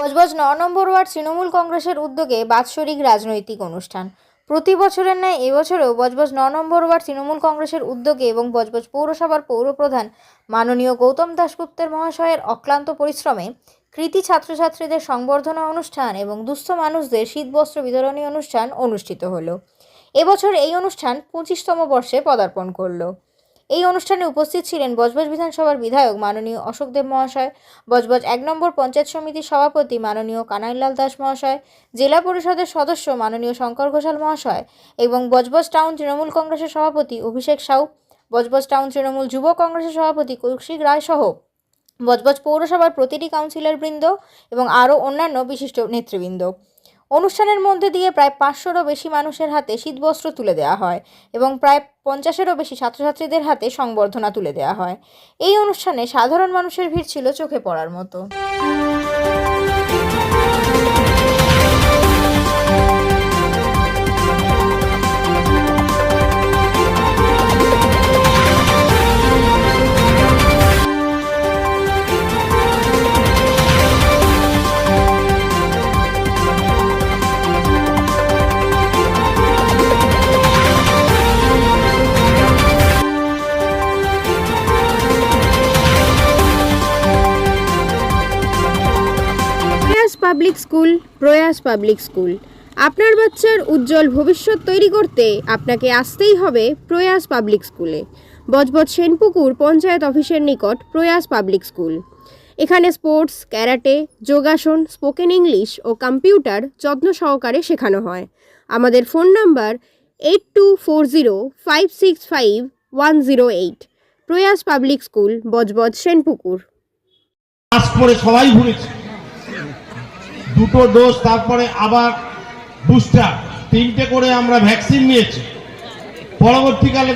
বজবজ ন নম্বর ওয়ার্ড তৃণমূল কংগ্রেসের উদ্যোগে বাৎসরিক রাজনৈতিক অনুষ্ঠান। প্রতি বছরের ন্যায় এবছরেও বজবজ ন নম্বর ওয়ার্ড তৃণমূল কংগ্রেসের উদ্যোগে এবং বজবজ পৌরসভার পৌরপ্রধান মাননীয় গৌতম দাশগুপ্তের মহাশয়ের অক্লান্ত পরিশ্রমে কৃতি ছাত্রছাত্রীদের সংবর্ধনা অনুষ্ঠান এবং দুস্থ মানুষদের শীতবস্ত্র বিতরণী অনুষ্ঠান অনুষ্ঠিত হলো। এবছর এই অনুষ্ঠান পঁচিশতম বর্ষে পদার্পণ করল। এই অনুষ্ঠানে উপস্থিত ছিলেন বজবজ বিধানসভার বিধায়ক মাননীয় অশোকদেব মহাশয়, বজবজ এক নম্বর পঞ্চায়েত সমিতির সভাপতি মাননীয় কানাইলাল দাস মহাশয়, জেলা পরিষদের সদস্য মাননীয় শঙ্কর ঘোষাল মহাশয় এবং বজবজ টাউন তৃণমূল কংগ্রেসের সভাপতি অভিষেক সাউ, বজবজ টাউন তৃণমূল যুব কংগ্রেসের সভাপতি কৌশিক রায় সহ বজবজ পৌরসভার প্রতিটি কাউন্সিলর বৃন্দ এবং আরও অন্যান্য বিশিষ্ট নেতৃবৃন্দ। অনুষ্ঠানের মধ্যে দিয়ে প্রায় পাঁচশোরও বেশি মানুষের হাতে শীতবস্ত্র তুলে দেওয়া হয় এবং প্রায় পঞ্চাশেরও বেশি ছাত্রছাত্রীদের হাতে সংবর্ধনা তুলে দেওয়া হয়। এই অনুষ্ঠানে সাধারণ মানুষের ভিড় ছিল চোখে পড়ার মতো। Public school Prayas public school আপনার বাচ্চার উজ্জ্বল ভবিষ্যৎ তৈরি করতে আপনাকে আসতেই হবে প্রয়াস পাবলিক স্কুলে বজবজ সেনপুকুর পঞ্চায়েত অফিসের নিকট প্রয়াস পাবলিক স্কুল এখানে স্পোর্টস ক্যারাটে যোগাসন স্পোকেন ইংলিশ ও কম্পিউটার যত্ন সহকারে শেখানো হয়। আমাদের phone number eight two four zero five six five one zero eight Prayas public school Budge Budge Senpukur. সবাই ঘুরেছে। দুটো ডোজ তারপরে আবার বুস্টার তিনটে করে আমরা ভ্যাকসিন নিয়েছি। পরবর্তীকালে